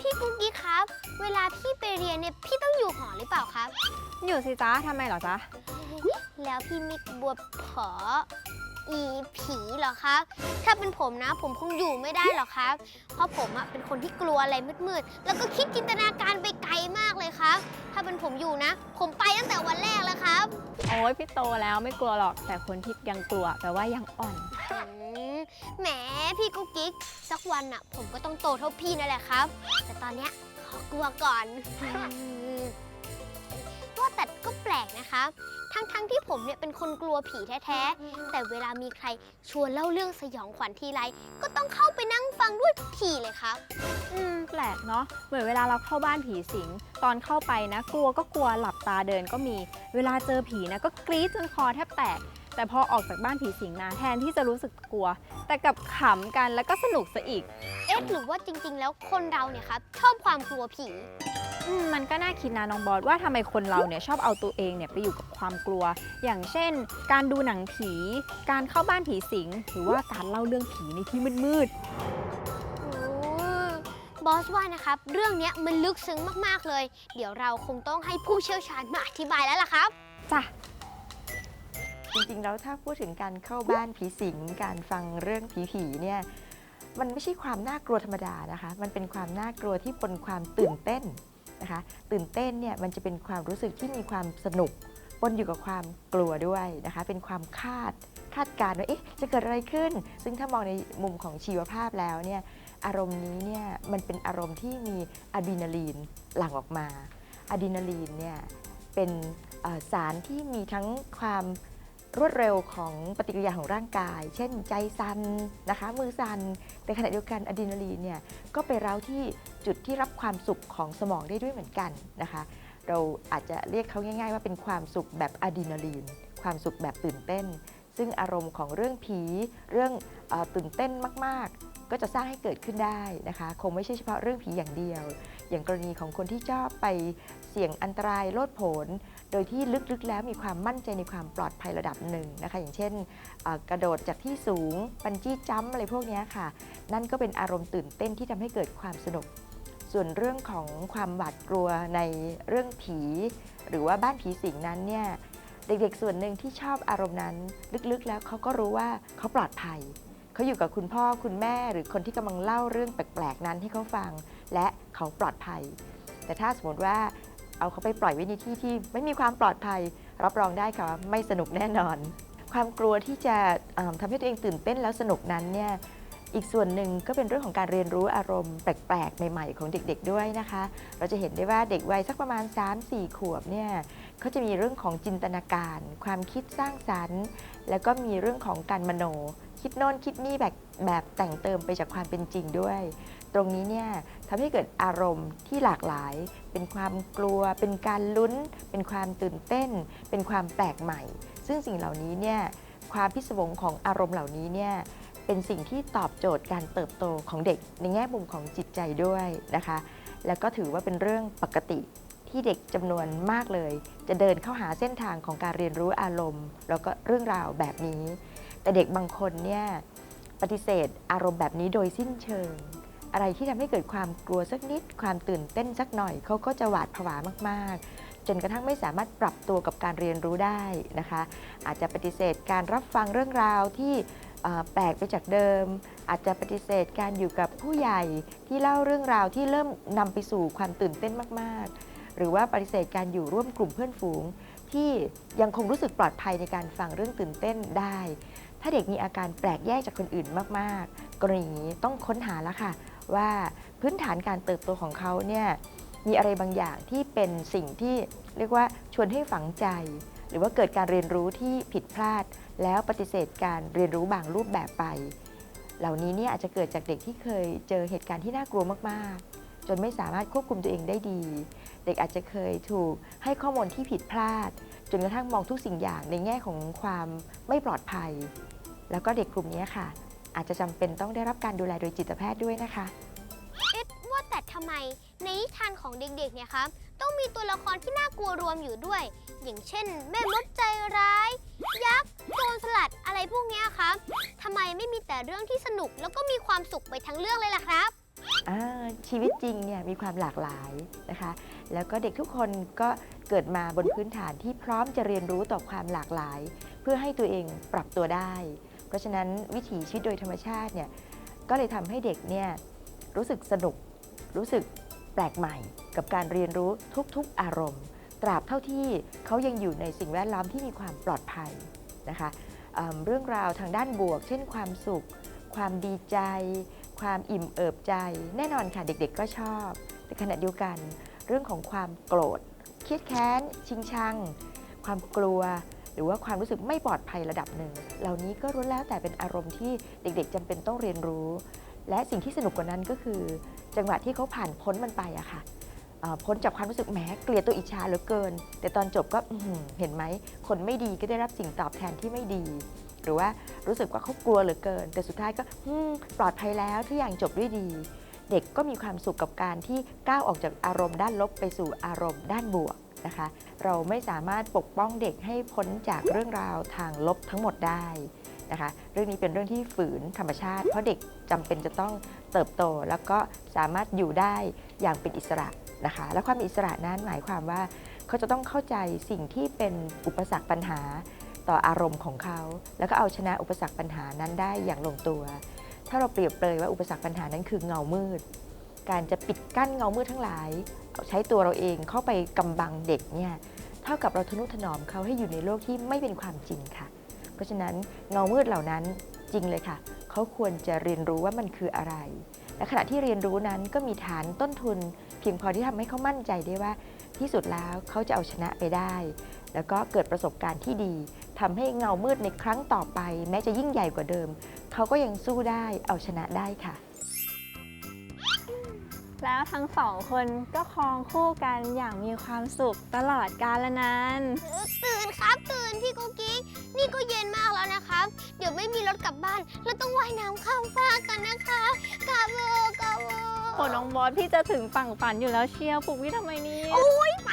พี่กุ๊กกิ๊กครับ เวลาพี่ไปเรียนเนี่ยพี่ต้องอยู่หอหรือเปล่าครับ อยู่สิจ๊ะทำไมเหรอจ๊ะ แล้วพี่มิกบัวผออีผีเหรอครับ ถ้าเป็นผมนะผมคงอยู่ไม่ได้หรอกครับ เพราะผมอะเป็นคนที่กลัวอะไรมืดๆ แล้วก็คิดจินตนาการไปไกลมากเลยครับ ถ้าเป็นผมอยู่นะ ผมไปตั้งแต่วันแรกแล้วครับ โอ้ยพี่โตแล้วไม่กลัวหรอก แต่คนที่ยังกลัวแปลว่ายังอ่อน อืม แหมพี่กุ๊กกิ๊กสักวันอะผมก็ต้องโตเท่าพี่นั่นแหละครับ แต่ตอนเนี้ยขอกลัวก่อน ก็แปลกนะคะ ทั้งๆที่ผมเนี่ยเป็นคนกลัวผีแท้ๆ แต่เวลามีใครชวนเล่าเรื่องสยองขวัญทีไร ก็ต้องเข้าไปนั่งฟังด้วยทุกทีเลยครับ อืมแปลกเนาะเหมือนเวลาเราเข้าบ้านผีสิง ตอนเข้าไปนะ กลัวก็กลัวหลับตาเดินก็มี เวลาเจอผีนะก็กรี๊ดจนคอแทบแตก แต่พอออกจากบ้านผีสิงมาแทนที่จะรู้สึกกลัว แต่กลับขำกันแล้วก็สนุกซะอีก เอ๊ะหรือว่าจริงๆ แล้วคนเราเนี่ยครับชอบความกลัวผี อืมมันก็น่าคิดนะน้องบอสว่าทำไมคนเราเนี่ยชอบเอาตัวเองเนี่ยไปอยู่กับความกลัว อย่างเช่น การดูหนังผี การเข้าบ้านผีสิง หรือว่าการเล่าเรื่องผีในที่มืดโอ้บอสว่านะครับ เรื่องเนี้ยมันลึกซึ้งมาก ๆ เลย เดี๋ยวเราคงต้องให้ผู้เชี่ยวชาญมาอธิบายแล้วล่ะครับ ๆจ้ะ จริงๆ แล้วถ้าพูดถึงการเข้าบ้านผีสิง การฟังเรื่องผีๆเนี่ย มันไม่ใช่ความน่ากลัวธรรมดานะคะ มันเป็นความน่ากลัวที่ปนความตื่นเต้น นะคะตื่นเต้นเนี่ยมันจะเป็นความรู้สึกที่มีความสนุกปนอยู่กับความกลัวด้วยนะคะ เป็นความคาดคาดการณ์ว่าเอ๊ะจะเกิดอะไรขึ้น ซึ่งถ้ามองในมุมของชีวภาพแล้วเนี่ยอารมณ์นี้เนี่ยมันเป็นอารมณ์ที่มีอะดรีนาลีนหลั่งออกมาอะดรีนาลีนเนี่ยเป็นสารที่มีทั้งความ รวดเร็วของปฏิกิริยาของร่างกาย เช่นใจสั่นนะคะ มือสั่นในขณะเดียวกันอะดรีนาลีนเนี่ยก็ไปเร้าที่จุดที่รับความสุขของสมองได้ด้วยเหมือนกันนะคะ เราอาจจะเรียกเขาง่าย ๆ ว่าเป็นความสุขแบบอะดรีนาลีน ความสุขแบบตื่นเต้น ซึ่งอารมณ์ของเรื่องผีเรื่องอตื่นเต้นมาก ๆ ก็จะสร้างให้เกิดขึ้นได้นะคะ คงไม่ใช่เฉพาะเรื่องผีอย่างเดียว อย่างกรณีของคนที่ชอบไปเสี่ยงอันตรายโลดโผน โดยที่ลึกๆแล้วมีความมั่นใจในความปลอดภัยระดับหนึ่งนะคะ อย่างเช่นกระโดดจากที่สูงปันจี้จัมอะไรพวกนี้ค่ะ นั่นก็เป็นอารมณ์ตื่นเต้นที่ทำให้เกิดความสนุก ส่วนเรื่องของความหวาดกลัวในเรื่องผี หรือว่าบ้านผีสิงนั้นเนี่ยเด็กๆ ส่วนหนึ่งที่ชอบอารมณ์นั้น ลึกๆ แล้วเขาก็รู้ว่าเขาปลอดภัย เขาอยู่กับคุณพ่อคุณแม่หรือคนที่กำลังเล่าเรื่องแปลกๆ นั้นให้เขาฟัง และเขาปลอดภัย แต่ถ้าสมมติว่าเอาเขาไปปล่อยไว้ในที่ที่ไม่มีความปลอดภัย รับรองได้ค่ะว่าไม่สนุกแน่นอน ความกลัวที่จะเอิ่มทำให้ตัวเองตื่นเต้นแล้วสนุกนั้นเนี่ยอีกส่วนหนึ่งก็เป็นเรื่องของการเรียนรู้อารมณ์แปลกๆ ใหม่ๆ ของเด็กๆด้วยนะคะ เราจะเห็นได้ว่าเด็กวัยสักประมาณ 3-4 ขวบเนี่ยเขาจะมีเรื่องของจินตนาการ ความคิดสร้างสรรค์ แล้วก็มีเรื่องของการมโน คิดโน่นคิดนี่แบบแบบแต่งเติมไปจากความเป็นจริงด้วย ตรงนี้เนี่ยทำให้เกิดอารมณ์ที่หลากหลาย เป็นความกลัว เป็นการลุ้น เป็นความตื่นเต้น เป็นความแปลกใหม่ ซึ่งสิ่งเหล่านี้เนี่ยความพิศวงของอารมณ์เหล่านี้เนี่ยเป็นสิ่งที่ตอบโจทย์การเติบโตของเด็กในแง่มุมของจิตใจด้วยนะคะ แล้วก็ถือว่าเป็นเรื่องปกติที่เด็กจำนวนมากเลย จะเดินเข้าหาเส้นทางของการเรียนรู้อารมณ์ แล้วก็เรื่องราวแบบนี้ แต่เด็กบางคนเนี่ยปฏิเสธอารมณ์แบบนี้โดยสิ้นเชิง อะไรที่ทำให้เกิดความกลัวสักนิด ความตื่นเต้นสักหน่อยเขาก็จะหวาดผวามากๆ จนกระทั่งไม่สามารถปรับตัวกับการเรียนรู้ได้นะคะ อาจจะปฏิเสธการรับฟังเรื่องราวที่แปลกไปจากเดิม อาจจะปฏิเสธการอยู่กับผู้ใหญ่ที่เล่าเรื่องราวที่เริ่มนำไปสู่ความตื่นเต้นมากๆ หรือว่าปฏิเสธการอยู่ร่วมกลุ่มเพื่อนฝูง ที่ยังคงรู้สึกปลอดภัยในการฟังเรื่องตื่นเต้นได้ ถ้าเด็กมีอาการแปลกแยกจากคนอื่นมากๆ กรณีนี้ต้องค้นหาแล้วค่ะ ว่าพื้นฐานการเติบโตของเขาเนี่ยมีอะไรบางอย่างที่เป็นสิ่งที่เรียกว่าชวนให้ฝังใจ หรือว่าเกิดการเรียนรู้ที่ผิดพลาด แล้วปฏิเสธการเรียนรู้บางรูปแบบไป เหล่านี้เนี่ยอาจจะเกิดจากเด็กที่เคยเจอเหตุการณ์ที่น่ากลัวมากๆ จนไม่สามารถควบคุมตัวเองได้ดี เด็กอาจจะเคยถูกให้ข้อมูลที่ผิดพลาด จนกระทั่งมองทุกสิ่งอย่างในแง่ของความไม่ปลอดภัย แล้วก็เด็กกลุ่มนี้ค่ะ อาจจะจำเป็นต้องได้รับการดูแลโดยจิตแพทย์ด้วยนะคะ เอ๊ะว่าแต่ทำไมในนิทานของเด็กๆเนี่ยครับต้องมีตัวละครที่น่ากลัวรวมอยู่ด้วย อย่างเช่น แม่มดใจร้าย ยักษ์โจรสลัดอะไรอะไรพวกเนี้ยครับทำไมไม่มีแต่เรื่องที่สนุกแล้วก็มีความสุขไปทั้งเรื่องเลยล่ะครับ อ่าชีวิตจริงเนี่ยมีความหลากหลายนะคะ แล้วก็เด็กทุกคนก็เกิดมาบนพื้นฐานที่พร้อมจะเรียนรู้ต่อความหลากหลาย เพื่อให้ตัวเองปรับตัวได้ เพราะฉะนั้นวิถีชีวิตโดยธรรมชาติเนี่ยก็เลยทำให้เด็กเนี่ยรู้สึกสนุกรู้สึกแปลกใหม่ กับการเรียนรู้ทุกๆอารมณ์ ตราบเท่าที่เขายังอยู่ในสิ่งแวดล้อมที่มีความปลอดภัยนะคะเเรื่องราวทางด้านบวก เช่น ความสุข ความดีใจ ความอิ่มเอิบใจ แน่นอนค่ะเด็กๆก็ชอบ แต่ขณะเดียวกัน เรื่องของความโกรธเครียดแค้น ชิงชัง ความกลัว หรือว่าความรู้สึกไม่ปลอดภัยระดับหนึ่ง เหล่านี้ก็รู้วนแล้วแต่เป็นอารมณ์ที่เด็กๆจำเป็นต้องเรียนรู้ และสิ่งที่สนุกกว่านั้นก็คือ จังหวะที่เขาผ่านพ้นมันไปอะค่ะพ้นจากความรู้สึกแหมเกลียดตัวอิจฉาเหลือเกิน แต่ตอนจบก็เห็นไหมคนไม่ดีก็ได้รับสิ่งตอบแทนที่ไม่ดี หรือว่ารู้สึกว่าเขากลัวเหลือเกิน แต่สุดท้ายก็ปลอดภัยแล้วทุกอย่างจบด้วยดี เด็กก็มีความสุขกับการที่ก้าวออกจากอารมณ์ด้านลบไปสู่อารมณ์ด้านบวก นะคะ เราไม่สามารถปกป้องเด็กให้พ้นจากเรื่องราวทางลบทั้งหมดได้นะคะ เรื่องนี้เป็นเรื่องที่ฝืนธรรมชาติ เพราะเด็กจำเป็นจะต้องเติบโต แล้วก็สามารถอยู่ได้อย่างเป็นอิสระนะคะ และความอิสระนั้นหมายความว่า เขาจะต้องเข้าใจสิ่งที่เป็นอุปสรรคปัญหาต่ออารมณ์ของเขา แล้วก็เอาชนะอุปสรรคปัญหานั้นได้อย่างลงตัว ถ้าเราเปรียบเปรยว่าอุปสรรคปัญหานั้นคือเงามืด การจะปิดกั้นเงามืดทั้งหลาย ใช้ตัวเราเองเข้าไปกำบังเด็กเนี่ยเท่ากับเราทนุถนอมเขาให้อยู่ในโลกที่ไม่เป็นความจริงค่ะ เพราะฉะนั้นเงามืดเหล่านั้นจริงเลยค่ะ เขาควรจะเรียนรู้ว่ามันคืออะไร และขณะที่เรียนรู้นั้นก็มีฐานต้นทุน เพียงพอที่ทำให้เขามั่นใจได้ว่า ที่สุดแล้วเขาจะเอาชนะไปได้ แล้วก็เกิดประสบการณ์ที่ดีทำให้เงามืดในครั้งต่อไป แม้จะยิ่งใหญ่กว่าเดิม เขาก็ยังสู้ได้เอาชนะได้ค่ะ แล้วทั้งสองคนก็ครองคู่กันอย่างมีความสุขตลอดกาลนานตื่นครับตื่นพี่กุ๊กกิ๊กนี่ก็เย็นมากแล้วนะครับ เดี๋ยวไม่มีรถกลับบ้านเราต้องว่ายน้ำข้ามฟากกันนะคะกาโบกาโบโอ้น้องบอสพี่จะถึงฝั่งฝันอยู่แล้วเชียวปลุกพี่ทำไมเนี่ยโอ้ยไป